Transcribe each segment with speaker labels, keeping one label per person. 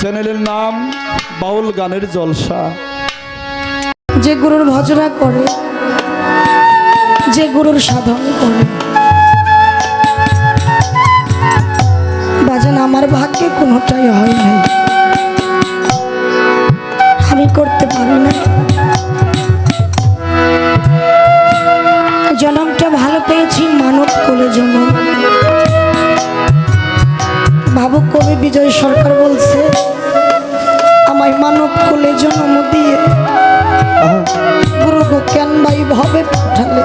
Speaker 1: চ্যানেলের নাম বাউল গানের জলসা।
Speaker 2: যে গুরুর ভজনা করে, যে গুরুর সাধন করে। বাজান, আমার ভাগ্যে কোনোটাই হয় নাই। আমি করতে পারি না। জনমটা ভালো পেয়েছি মানব কোলে জনম। ভাবুক কবি বিজয় সরকার বলছে, আমায় মানব কোলে জন্ম দিয়ে গুরু কেন ভাই ভবে পাঠালে।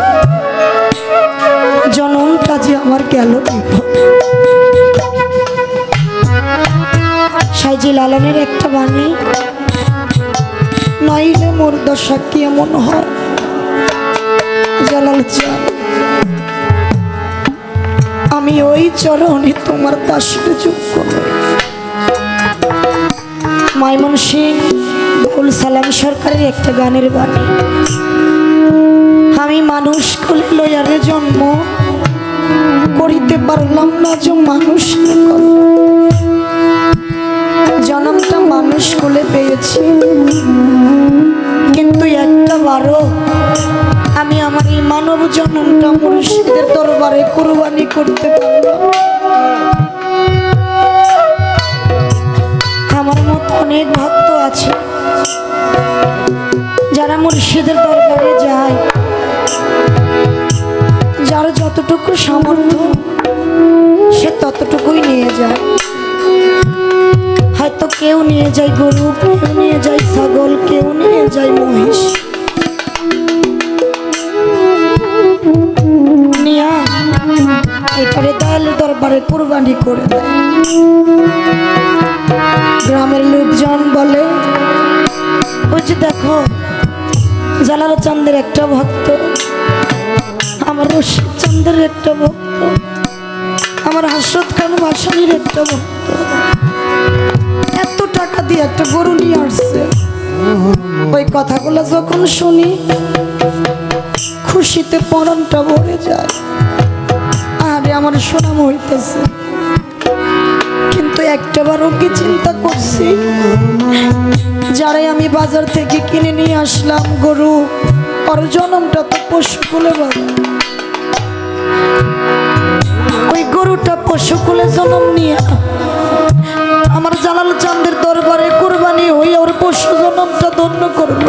Speaker 2: জনম কাজে আমার গেল সাইজি লালনের একটা বাণী, নইলে মোর দশা কি এমন হয়? জালাল চান চরণে তোমার দাসের যোগ্য মাইমন সিং ফুল সালাম সরকারের একটা গানের বাণী। আমি মানুষ কোলে লয়ারে জন্ম, করিতে পারলাম না যে মানুষ জন্মটা মানুষ কোলে পেয়েছি, কিন্তু একটা বারো আমার এই মানব জন্মটা মুর্শিদের দরবারে কোরবানি করতে পারলাম আমার মতো অনেক ভক্ত আছে, যারা মুর্শিদের দরবারে যায়, যার যতটুকু সামর্থ্য, সে ততটুকুই নিয়ে যায়। হয়তো কেউ নিয়ে যায় গরু, কেউ নিয়ে যায় ছাগল, কেউ নিয়ে যায় মহিষ। এটারে দরবারে কোরবানি করে গ্রামের লোকজন বলে যে দেখো, জালাল চান্দের একটা ভক্ত, আমার রশিদ চান্দের একটা ভক্ত, আমার হাসরত খান ভাসানির একটা ভক্ত। এত টাকা দিয়ে একটা গরু নিয়ে আসছে। ওই কথাগুলো যখন শুনি, খুশিতে পরনটা ভরে যায়। আরে আমার সুনাম হইতেছে। কিন্তু একটাবারও কি চিন্তা করছি? যারাই আমি বাজার থেকে কিনে নিয়ে আসলাম গরু, ওর জনমটা তো পশুকুলে ওই গরুটা পশুকুলে জন্ম নিয়ে আমার জালাল চান্দের দরবারে কোরবানি হই ওর পশু জনমটা ধন্য করল।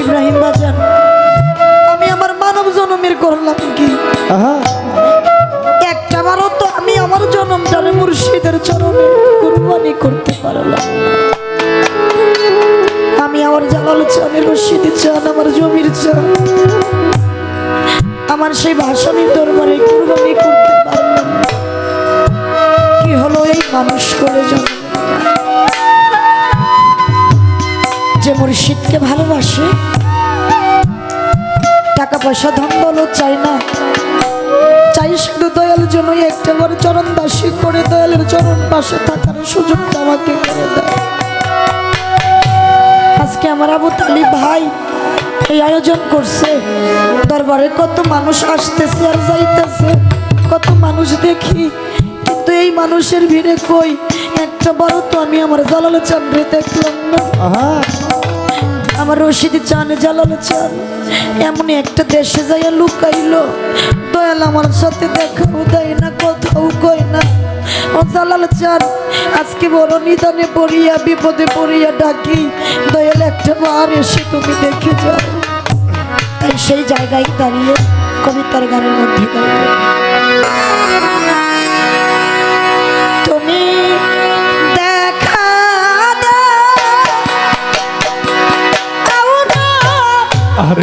Speaker 2: ইব্রাহিম বাজান, আমি আমার মানব জনমের করলাম কি মুর্শিদের চরণে কুরবানি করতে পারলাম। আমি আমার জালাল চান রশিদ চান, আমার জমির চান। আমার সেই ভাষণের দরবারে কুরবানি করতে পারলাম। কি হলো এই মানুষ করে জন্ম যে মুর্শিদকে ভালোবাসে, টাকা পয়সা ধন দৌলত চাই না। চাই শুধু দয়াল জন্য একটা বড় চরণ দাসী করে দয়ালের চরণ পাশে থাকার সুযোগটা আমাকে করে দেয় আজকে আমার আবু তালি ভাই এই আয়োজন করছে। দরবারে কত মানুষ আসতেছে আর যাইতেছে। কত মানুষ দেখি, কিন্তু এই মানুষের ভিড়ে কই? একটা বড় তো আমি আমার জালাল চান্দ্রে দেখলাম না। আমার রশিদ চান, জালাল চান। এমন একটা দেশে যাইয়া লুকাইলো। দয়াল আমার সাথে দেখাও দেয় না, কোথাও কই না। ও জালাল চান, আজকে বড় নিদানে পড়িয়া, বিপদে পড়িয়া ডাকি। দয়াল, একটা বার এসে তুমি দেখে যাও। তাই সেই জায়গায় দাঁড়িয়ে কবিতার গানের মধ্যে গাইবে।
Speaker 1: আরে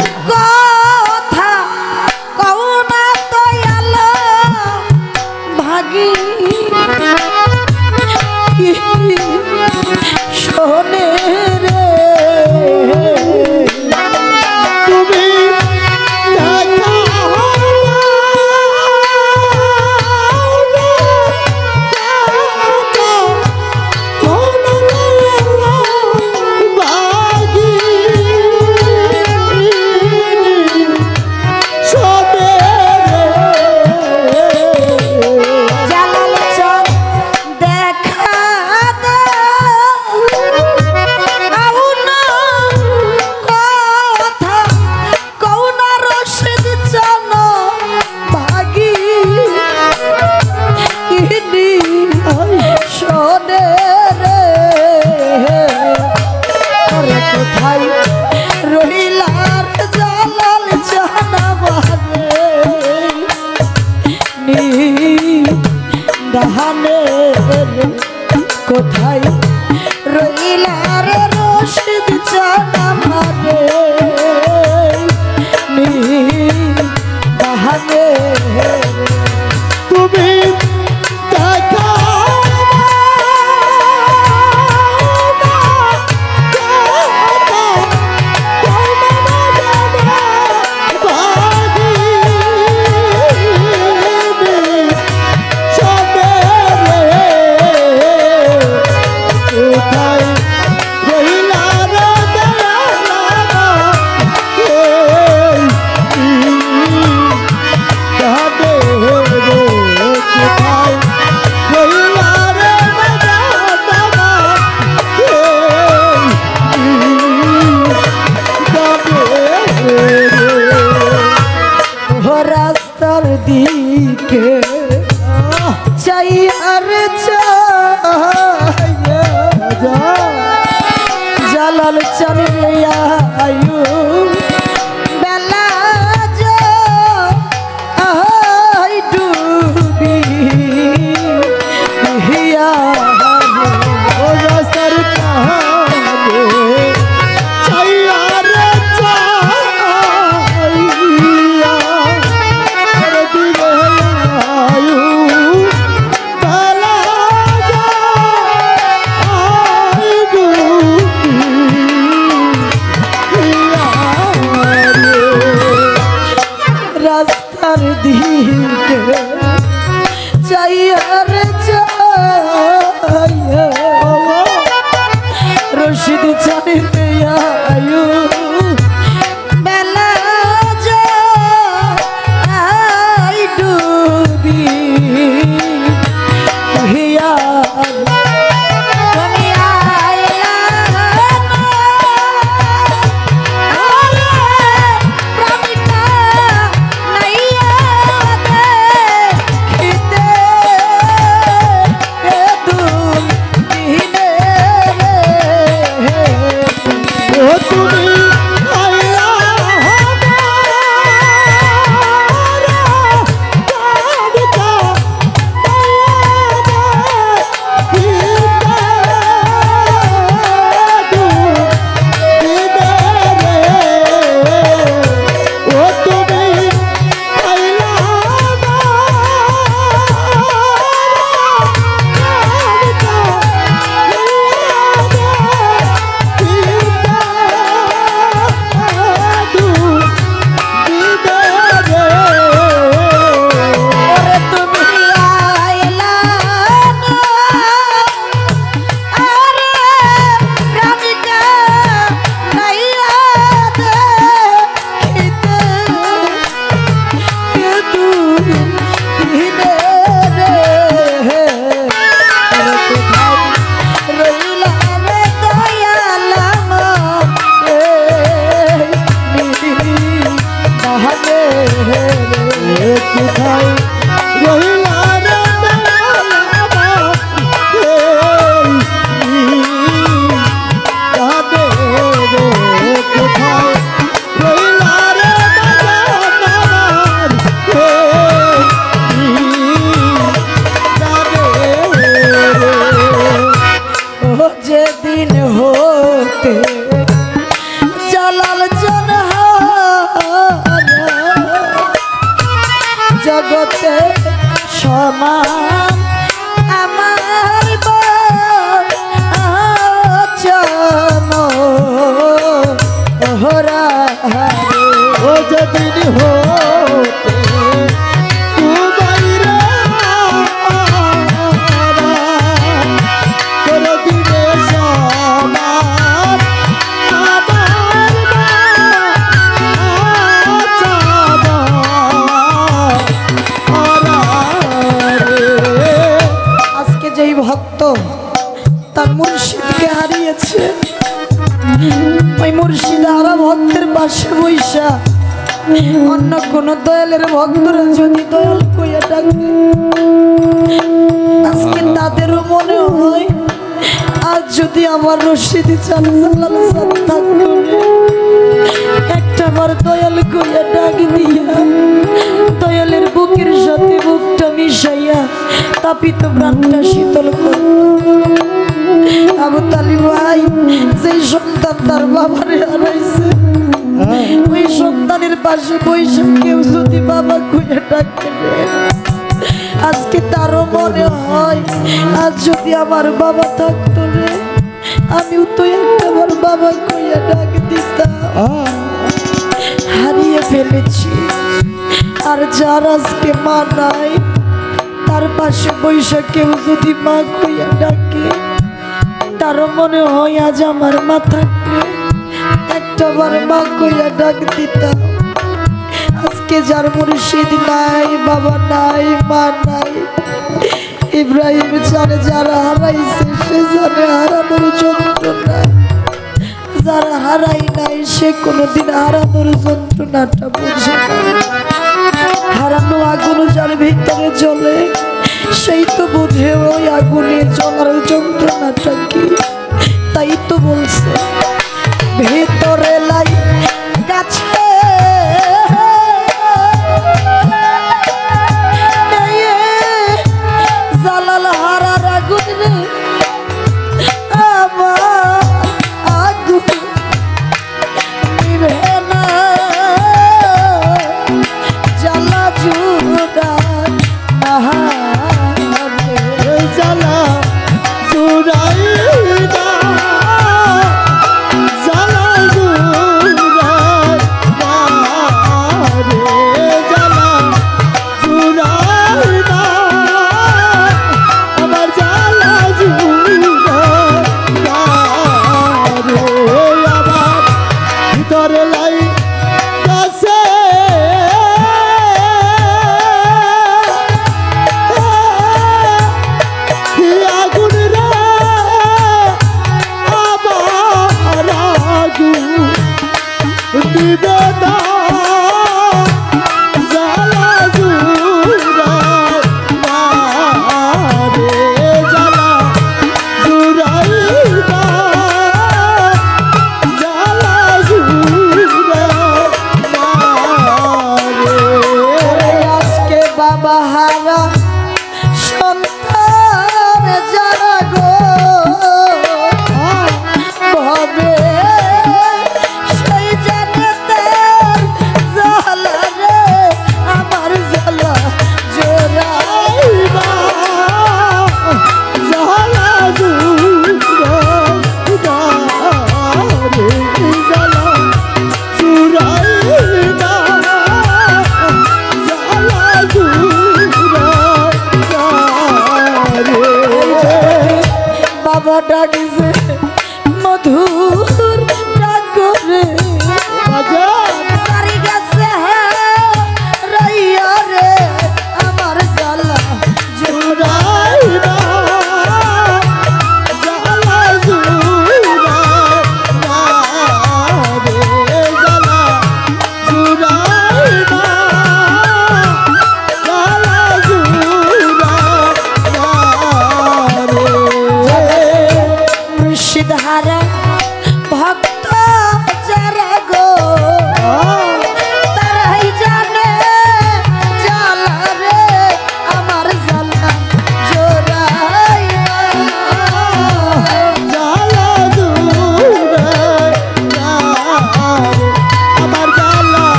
Speaker 2: you. হতে জালাল জগতে সমান আমার চম হরা
Speaker 1: ও
Speaker 2: যদি হো কোন দয়ালের ভক্তরা যদি দয়াল কইয়া ডাকে আজকে তাদেরও মনে হয় আজ যদি আমার রশিদি চান জালাল দয়াল কইয়া ডাক দিয়া দয়ালের বুকের সাথে বুকটা মিশাইয়া তাপিত প্রাণটা শীতল করত আবু তালি ভাই সেই সন্তান তার বাবারে হারাইছে ওই সন্তানের পাশে বৈশা কেউ যদি বাবা খুঁজে ডাকে আজকে তারও মনে হয়, আজ যদি আমার বাবা থাকতো রে, আমিও তো একটা আমার বাবা খুঁজে ডাক দিতাম। হারিয়ে ফেলেছি। আর যার আজকে মা নাই, তার পাশে বৈশা কেউ যদি মা খুঁজে ডাকে, তারও মনে হয় আজ আমার মা থাকলে একটা বার মা কইয়া ডাক দিতাম। আজকে যার মুর্শিদ নাই, বাবা নাই, মা নাই। ইব্রাহিম জানে যারা হারাইছে, সে জানে হারানোর যন্ত্রণা। যারা হারাই নাই, সে কোনোদিন হারানোর যন্ত্রণাটা বুঝে হারানো আগুন যার ভিতরে জ্বলে, সেই তো বুঝে ওই আগুনে জ্বলার যন্ত্রণাটা কি। তাই তো বলছে ভিতরে লাই গাছে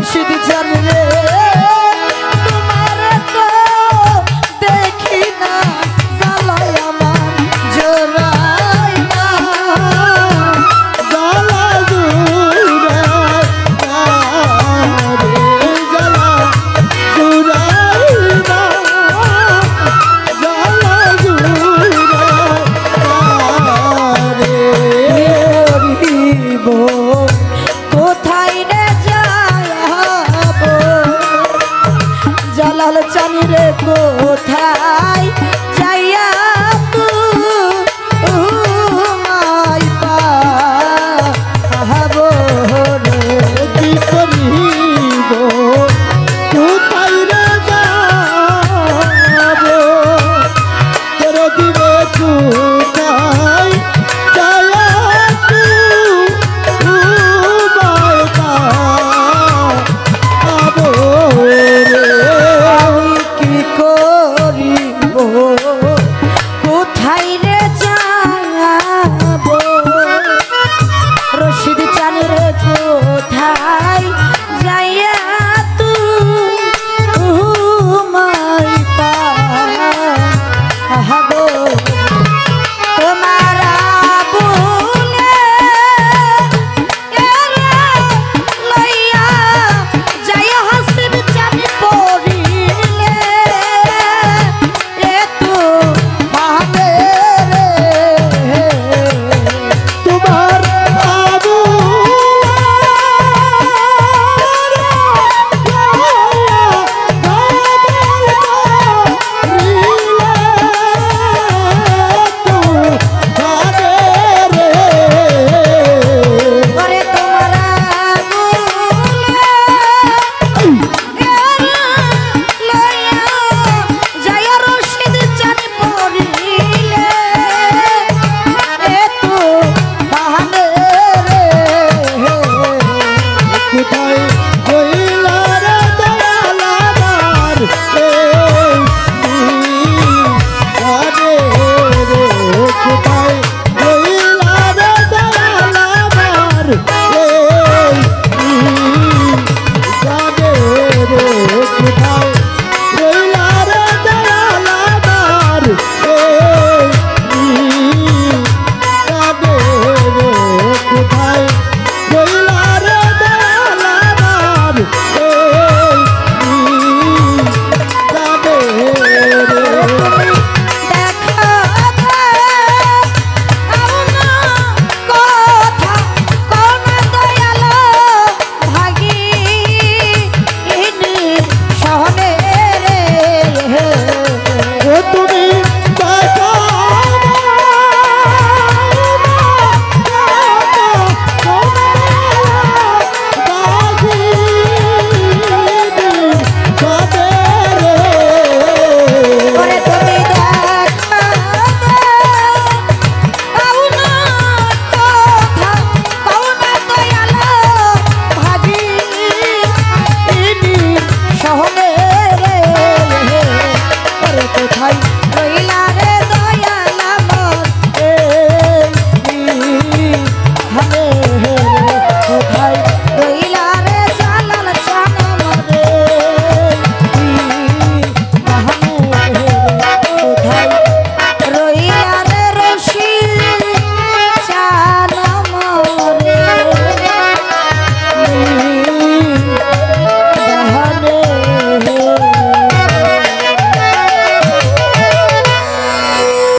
Speaker 2: I'm.